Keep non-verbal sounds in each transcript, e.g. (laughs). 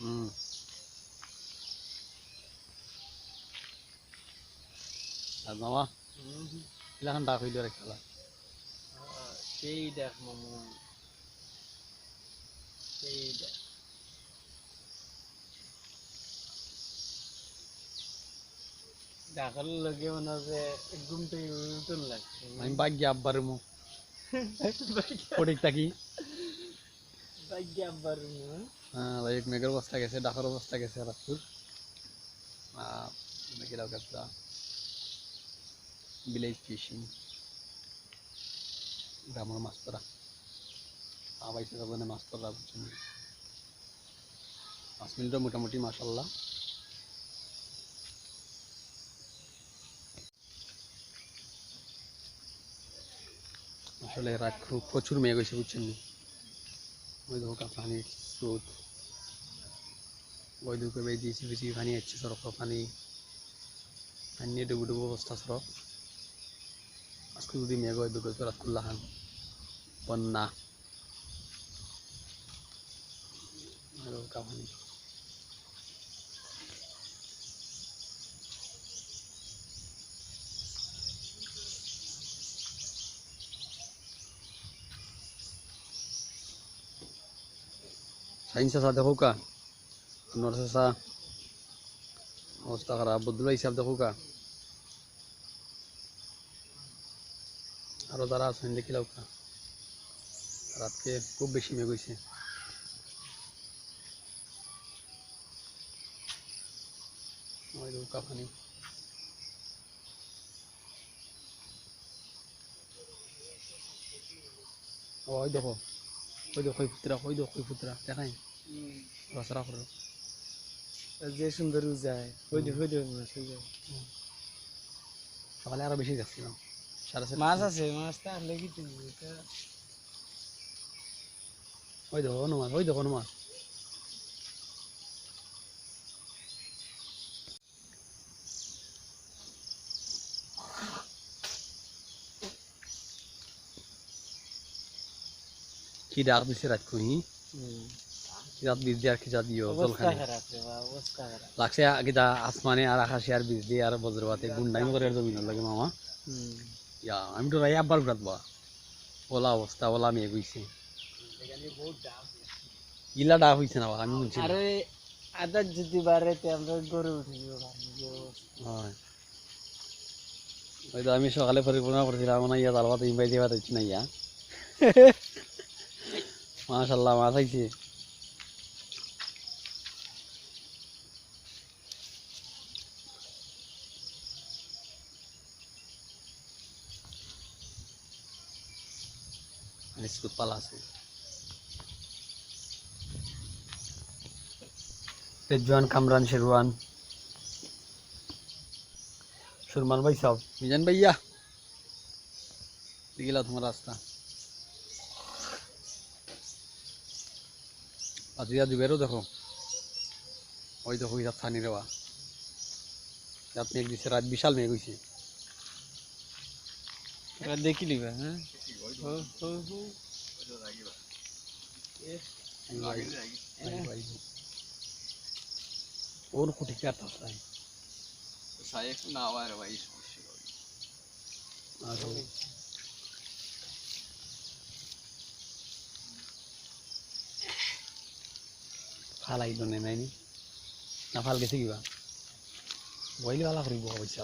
হুম আর মামা এলাকান ডাক হইল রে খেলা সেই দেখ মামু সেই দেখ ডাকার লগে মনে হচ্ছে ঘুম উঠুন লাগছে আমি ভাগ্য আব্বার মু ফটিক থাকি হ্যাঁ ভাই মেঘের অবস্থা গেছে, ডাকার অবস্থা গেছে রাতপুর ফিশিং গ্রামের মাছ ধরা আবাইছে যাব না। মাছ ধরা বুঝছেন মোটামুটি মাসাল্লাহ আসলে রাত খুব প্রচুর মেঘ হয়েছে বুঝছেন নি? ওই দেখো পানি স্রোত ওই দুটো বেয়ে দিয়েছি, বেশি পানি যাচ্ছে সড়ক পানি। পানি নিয়ে ডুবু ডুবু অবস্থা সড়ক আজকে যদি মেঘ দুটো তো রাত খুল্লা খান বন্যা সাইন্স আসা দেখো কা নর্স আসা অবস্থা খারাপ বদলা হিসাব দেখো কা আরও যারা আছেন দেখিলাও কা রাতকে খুব বেশি মেঘ হয়েছে ওই দেখো কা পানি ওই দেখো ওই দেখো ফুতরা ওই দেখো ফুতরা দেখাই রসরা করো যে সুন্দর দেখ ওই দেখ মাছ ওই দেখ সকালে আরও বেশি যাচ্ছিলাম মাছ আছে মাছ তাহলে কি তুমি? ওই দেখো অনুমান ওই দেখো অনুমান কি ডাক দিছে রাত কহি বীজ দিয়ে আর দিও লাগছে কিতা আসমানে আর আকাশে আর বীজ দিয়ে আর বজ্রপাতে গুন্ডাইম করে জমিন লাগে মামা। ইয়া আমি তো রাই আব্বার ঘুরাত বা। ওলা অবস্থা ওলা মেয়ে গইছে ডাক হইছে না আমি শুনছি আরে আদার যদি বাড়াইতে আমরা গড়ে উঠে দিব। হয়। ওই তো আমি সকালে পরিকল্পনা করছিলাম ইয়া তালবাত দিচ্ছি না ইয়া। (laughs) মাশাল্লাহ মাছ আইছে। alisku palasu Rezwan Kamran Sherwan. সুরমান ভাই সব। মিজান ভাইয়া গেলা তোমার রাস্তা। আজিয়া দুবেরও দেখো। ওই দেখো যাত সানি রেওয়া। রাত মেঘ দিছে রাত বিশাল মেঘ হয়েছে এবার দেখি লিবা হ্যাঁ হো, হো, হো। ওর কুটি কাটা তাই saya pun nak awal awal isu isu. আর ফাল আইল নে নাইনি না ফাল গেছে কিবা বইলে ভালো করিব পয়সা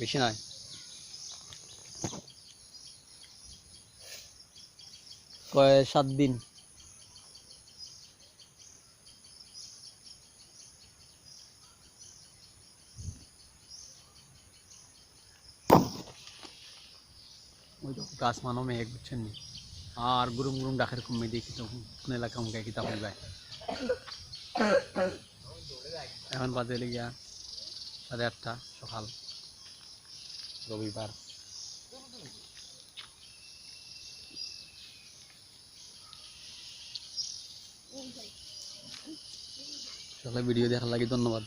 বেশি নয়। কয়, সাত দিন। গাছ মানো মেয়ে বুঝছেন নি? আর গুরুম গুরুম ডাকের কমে দেখি তখন। এলাকা মুখে কিতাব যায়। এখন বাজে গিয়া সাড়ে আটটা সকাল। রবিবার। সকালে ভিডিও দেখার লাগে ধন্যবাদ।